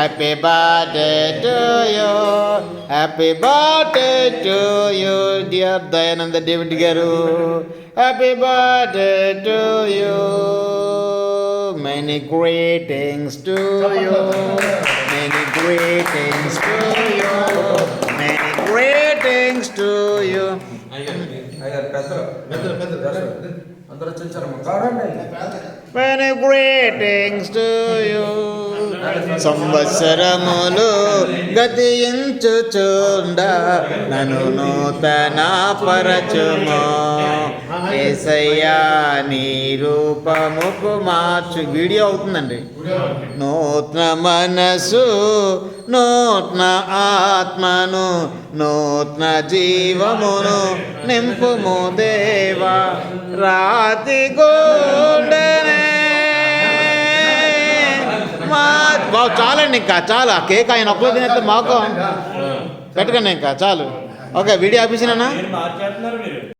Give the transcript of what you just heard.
Happy birthday to you. Happy birthday to you, dear Dayananda David Garu. Happy birthday to you. Many greetings to you. Many greetings to you. Many greetings to you. Many greetings to you. సంవత్సరములు గతించుచుండ నను నూతన పరచుమో. ఏసయ్యా నీ రూపముకు మార్చు. Video అవుతుందండి. నూతన మనసు నూతన ఆత్మను నూతన జీవమును నింపుము దేవా. రాతి గుండెనే బాబు చాలండి ఇంకా చాలా. కేక్ ఆయన ఒక్కలో తినేస్తే మాకు పెట్టకండి ఇంకా చాలు. Okay video ఆఫీసినా